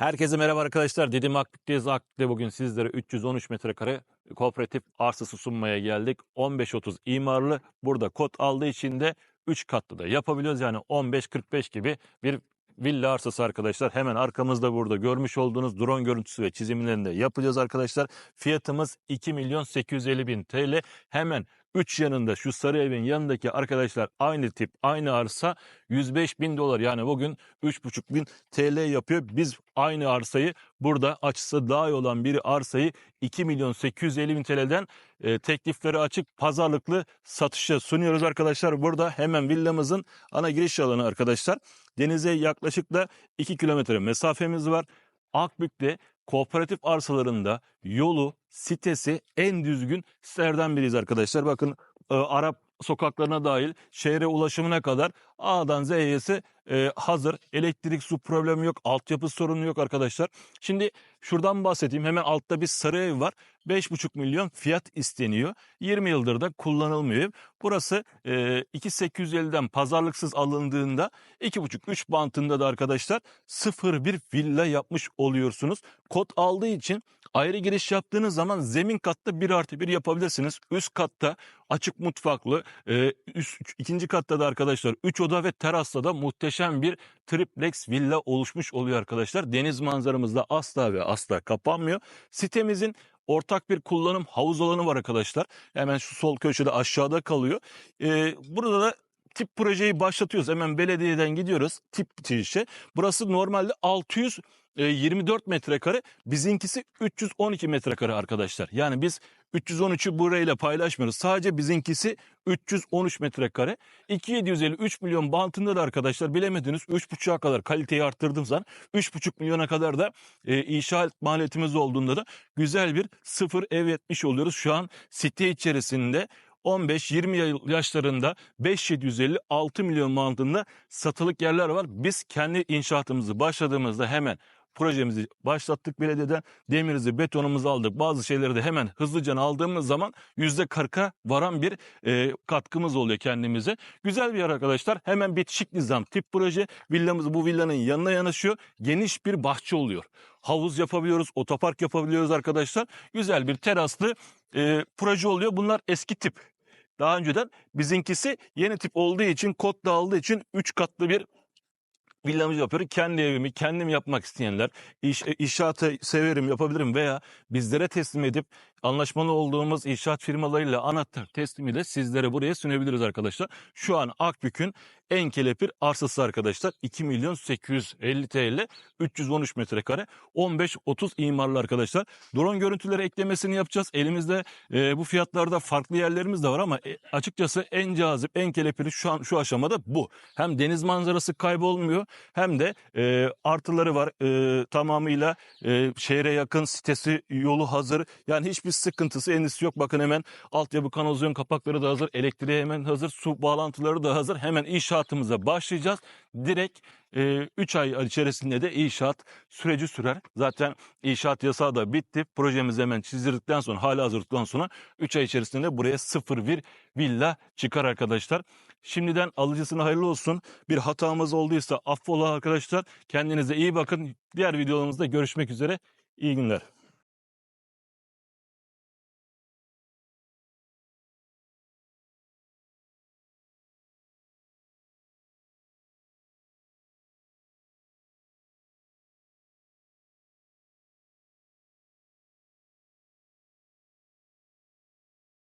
Herkese merhaba arkadaşlar. Dedim Akbük'teyiz. Akbük'te bugün sizlere 313 metrekare kooperatif arsası sunmaya geldik. 15-30 imarlı. Burada kod aldığı için de 3 katlı da yapabiliyoruz. Yani 15-45 gibi bir villa arsası arkadaşlar. Hemen arkamızda burada görmüş olduğunuz drone görüntüsü ve çizimlerini de yapacağız arkadaşlar. Fiyatımız 2 milyon 850 bin TL. Hemen 3 yanında şu sarı evin yanındaki arkadaşlar aynı tip aynı arsa 105 bin dolar yani bugün 3,5 bin TL yapıyor. Biz aynı arsayı burada açısı daha iyi olan bir arsayı 2 milyon 850 bin TL'den e, teklifleri açık pazarlıklı satışa sunuyoruz arkadaşlar. Burada hemen villamızın ana giriş alanı arkadaşlar. Denize yaklaşık da 2 kilometre mesafemiz var. Akbük'te kooperatif arsalarında yolu, sitesi en düzgün sitelerden biriyiz arkadaşlar. Bakın e, Arap sokaklarına dahil şehre ulaşımına kadar A'dan Z'ye e, hazır. Elektrik, su problemi yok, altyapı sorunu yok arkadaşlar. Şimdi şuradan bahsedeyim. Hemen altta bir sarı ev var. 5,5 milyon fiyat isteniyor. 20 yıldır da kullanılmıyor ev. Burası e, 2.850'den pazarlıksız alındığında 2,5-3 bantında da arkadaşlar 0,1 villa yapmış oluyorsunuz. Kod aldığı için ayrı giriş yaptığınız zaman zemin katta 1 artı 1 yapabilirsiniz. Üst katta açık mutfaklı, e, üst, ikinci katta da arkadaşlar 3 oda ve terasta da muhteşem bir triplex villa oluşmuş oluyor arkadaşlar. Deniz manzaramız da asla ve asla kapanmıyor. Sitemizin ortak bir kullanım havuz alanı var arkadaşlar. Hemen şu sol köşede aşağıda kalıyor. Ee, burada da tip projeyi başlatıyoruz. Hemen belediyeden gidiyoruz tip işe. Burası normalde 624 metrekare. Bizinkisi 312 metrekare arkadaşlar. Yani biz 313'ü burayla paylaşmıyoruz. Sadece bizinkisi 313 metrekare. 2750 3 milyon bantında da arkadaşlar bilemediniz 3,5'a kadar kaliteyi arttırdığım zaman 3,5 milyona kadar da e, inşaat maliyetimiz olduğunda da güzel bir sıfır ev etmiş oluyoruz. Şu an site içerisinde 15-20 yaşlarında 5750-6 milyon mantığında satılık yerler var. Biz kendi inşaatımızı başladığımızda hemen projemizi başlattık belediyeden. Demirizi betonumuzu aldık. Bazı şeyleri de hemen hızlıca aldığımız zaman yüzde 40'a varan bir e, katkımız oluyor kendimize. Güzel bir yer arkadaşlar. Hemen bitişik nizam tip proje. Villamız bu villanın yanına yanaşıyor. Geniş bir bahçe oluyor. Havuz yapabiliyoruz otopark yapabiliyoruz arkadaşlar. Güzel bir teraslı e, proje oluyor. Bunlar eski tip. Daha önceden bizinkisi yeni tip olduğu için kod dağıldığı için 3 katlı bir villamız yapıyor. Kendi evimi kendim yapmak isteyenler, iş, e, inşaatı severim yapabilirim veya bizlere teslim edip anlaşmalı olduğumuz inşaat firmalarıyla anahtar teslimiyle sizlere buraya sunabiliriz arkadaşlar. Şu an Akbük'ün en kelepir arsası arkadaşlar. 2 milyon 850 TL 313 metrekare 15-30 imarlı arkadaşlar. Drone görüntüleri eklemesini yapacağız. Elimizde e, bu fiyatlarda farklı yerlerimiz de var ama e, açıkçası en cazip en kelepiri şu an şu aşamada bu. Hem deniz manzarası kaybolmuyor hem de e, artıları var. E, tamamıyla e, şehre yakın sitesi yolu hazır. Yani hiçbir sıkıntısı endişesi yok. Bakın hemen altyapı kanalizasyon kapakları da hazır. Elektriği hemen hazır. Su bağlantıları da hazır. Hemen inşaatımıza başlayacağız. Direkt 3 ay içerisinde de inşaat süreci sürer. Zaten inşaat yasağı da bitti. Projemiz hemen çizdirdikten sonra hala hazırlıktan sonra 3 ay içerisinde buraya 01 villa çıkar arkadaşlar. Şimdiden alıcısına hayırlı olsun. Bir hatamız olduysa affola arkadaşlar. Kendinize iyi bakın. Diğer videolarımızda görüşmek üzere. İyi günler.